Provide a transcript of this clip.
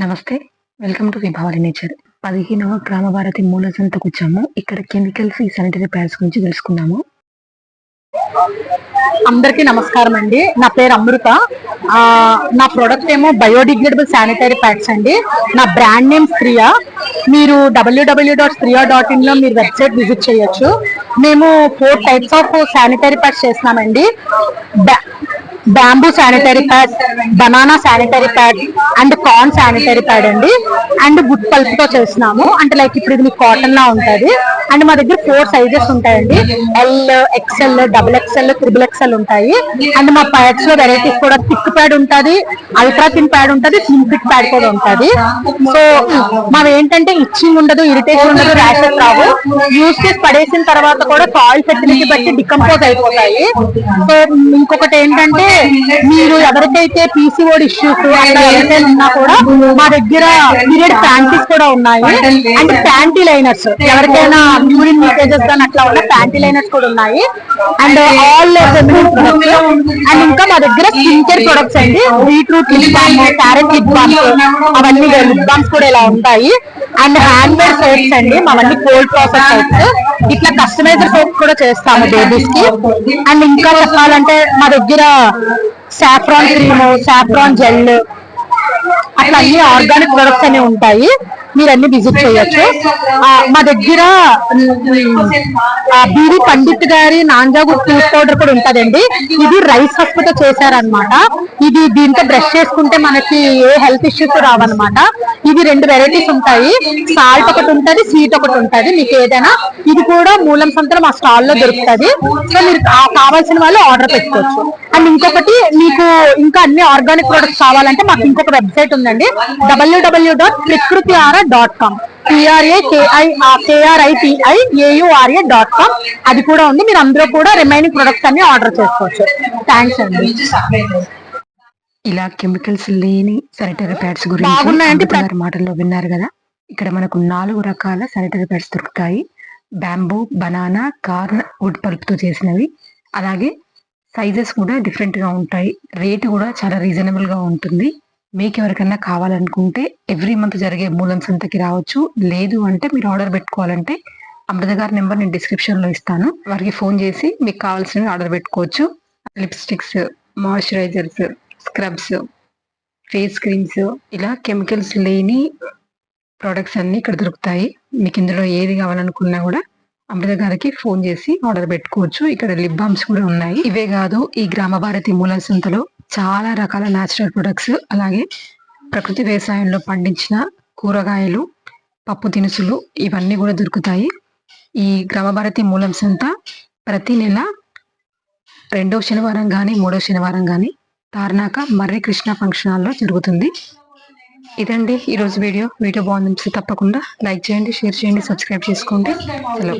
నమస్తే welcome to Vibhavari nature. పదిహేనవ గ్రామ భారతి మూల సంతకు వచ్చాము. ఇక్కడ కెమికల్ ఫ్రీ శానిటరీ ప్యాడ్స్ గురించి తెలుసుకున్నాము అందరికీ నమస్కారం అండి. నా పేరు అమృత. నా ప్రోడక్ట్ ఏమో బయోడిగ్రేడబుల్ శానిటరీ ప్యాడ్స్ అండి. నా బ్రాండ్ నేమ్ స్త్రియా మీరు డబ్ల్యూడబ్ల్యూ డాట్ స్త్రియా డాట్ ఇన్లో మీరు వెబ్సైట్ విజిట్ చేయొచ్చు. మేము four types of sanitary pads చేస్తున్నామండి. Bamboo sanitary pad banana sanitary pad and corn sanitary pad అండి. అండ్ గుడ్ పల్ప్తో చేస్తున్నాము. అంటే లైక్ ఇప్పుడు ఇది మీకు కాటన్ లా ఉంటది. అండ్ మా దగ్గర ఫోర్ సైజెస్ ఉంటాయండి. L XL double XL triple XL ఉంటాయి. అండ్ మా ప్యాడ్స్లో వెరైటీస్ కూడా థిక్ ప్యాడ్ ఉంటది అల్ట్రా థిన్ ప్యాడ్ ఉంటది స్లిమ్ ఫిట్ ప్యాడ్ కూడా ఉంటది. సో మావి ఏంటంటే ఇచ్చింగ్ ఉండదు ఇరిటేషన్ ఉండదు ర్యాషెస్ రావు. యూస్ చేసి పడేసిన తర్వాత కూడా సాయిల్ ఫెసిలిటీ బట్టి డికంపోజ్ అయిపోతాయి. సో ఇంకొకటి ఏంటంటే మీరు ఎవరికైతే పీసీఓడి ఇష్యూస్ అట్లా ఉన్నా కూడా మా దగ్గర పీరియడ్ ప్యాంటీస్ కూడా ఉన్నాయి. అండ్ ప్యాంటీ లైనర్స్ ఎవరికైనా యూరిన్ లీకేజెస్ కానీ అట్లా ఉన్న ప్యాంటీ లైనర్స్ కూడా ఉన్నాయి. అండ్ ఆల్ అండ్ ఇంకా మా దగ్గర స్కిన్ కేర్ ప్రొడక్ట్స్ అండి. Beetroot lip balm carrot lip balms అవన్నీ లిప్ బామ్స్ కూడా ఇలా ఉంటాయి. అండ్ హ్యాండ్ మేడ్ సోప్స్ అండి. మావన్నీ కోల్డ్ ప్రాసెస్ సోప్స్ ఇట్లా కస్టమైజర్ సోప్స్ కూడా చేస్తాము బేబీస్కి. అండ్ ఇంకా చెప్పాలంటే మా దగ్గర సాఫ్రాన్ క్రీమ్ సాఫ్రాన్ జెల్ అట్లా అన్ని ఆర్గానిక్ ప్రొడక్ట్స్ అనేవి ఉంటాయి. మీరు అన్ని విజిట్ చేయొచ్చు. మా దగ్గర బీవి పండిత్ గారి నాంజాగు టూత్ పౌడర్ కూడా ఉంటదండి. ఇది రైస్ హస్ప్తో చేశారనమాట ఇది దీంతో బ్రష్ చేసుకుంటే మనకి ఏ హెల్త్ ఇష్యూస్ రావన్నమాట. ఇది రెండు వెరైటీస్ ఉంటాయి. సాల్ట్ ఒకటి ఉంటది స్వీట్ ఒకటి ఉంటది. మీకు ఏదైనా ఇది కూడా మూలం సంతలో మా స్టాల్లో దొరుకుతది. సో మీరు కావాల్సిన వాళ్ళు ఆర్డర్ పెట్టుకోవచ్చు. అండ్ ఇంకొకటి మీకు ఇంకా అన్ని ఆర్గానిక్ ప్రొడక్ట్స్ కావాలంటే మాకు ఇంకొక వెబ్సైట్ ఉందండి. WWW dot Prakriti R R dot com T R A K I K R I T I A U R A dot com అది కూడా ఉంది. మీరు అందులో కూడా రిమైనింగ్ ప్రొడక్ట్స్ అన్ని ఆర్డర్ చేసుకోవచ్చు. థ్యాంక్స్ అండి. ఇలా కెమికల్స్ లేని శానిటరీ ప్యాడ్స్ గురించి మాటల్లో విన్నారు కదా. ఇక్కడ మనకు నాలుగు రకాల శానిటరీ ప్యాడ్స్ దొరుకుతాయి. బ్యాంబూ బనానా కార్న్ వుడ్ పల్ప్తో చేసినవి. అలాగే సైజెస్ కూడా డిఫరెంట్గా ఉంటాయి. రేటు కూడా చాలా రీజనబుల్గా ఉంటుంది. మీకు ఎవరికైనా కావాలనుకుంటే ఎవ్రీ మంత్ జరిగే మూలం సంతకి రావచ్చు. లేదు అంటే మీరు ఆర్డర్ పెట్టుకోవాలంటే అమృత గారి నెంబర్ నేను డిస్క్రిప్షన్లో ఇస్తాను. వారికి ఫోన్ చేసి మీకు కావాల్సినవి ఆర్డర్ పెట్టుకోవచ్చు. Lipsticks moisturisers scrubs face creams ఇలా కెమికల్స్ లేని ప్రోడక్ట్స్ అన్నీ ఇక్కడ దొరుకుతాయి. మీకు ఇందులో ఏది కావాలనుకున్నా కూడా అమృత గారికి ఫోన్ చేసి ఆర్డర్ పెట్టుకోవచ్చు. ఇక్కడ లిప్ బామ్స్ కూడా ఉన్నాయి. ఇవే కాదు ఈ గ్రామ భారతి మూల సంతలో చాలా రకాల న్యాచురల్ ప్రొడక్ట్స్ అలాగే ప్రకృతి వ్యవసాయంలో పండించిన కూరగాయలు పప్పు దినుసులు ఇవన్నీ కూడా దొరుకుతాయి. ఈ గ్రామ భారతి మూలం సంత ప్రతి నెల రెండో శనివారం కానీ మూడో శనివారం కానీ తార్నాక మర్రి కృష్ణ ఫంక్షన్ హాల్లో జరుగుతుంది. ఇదండి ఈరోజు వీడియో. వీడియో బాగుంది తప్పకుండా లైక్ చేయండి షేర్ చేయండి సబ్స్క్రైబ్ చేసుకోండి. హలో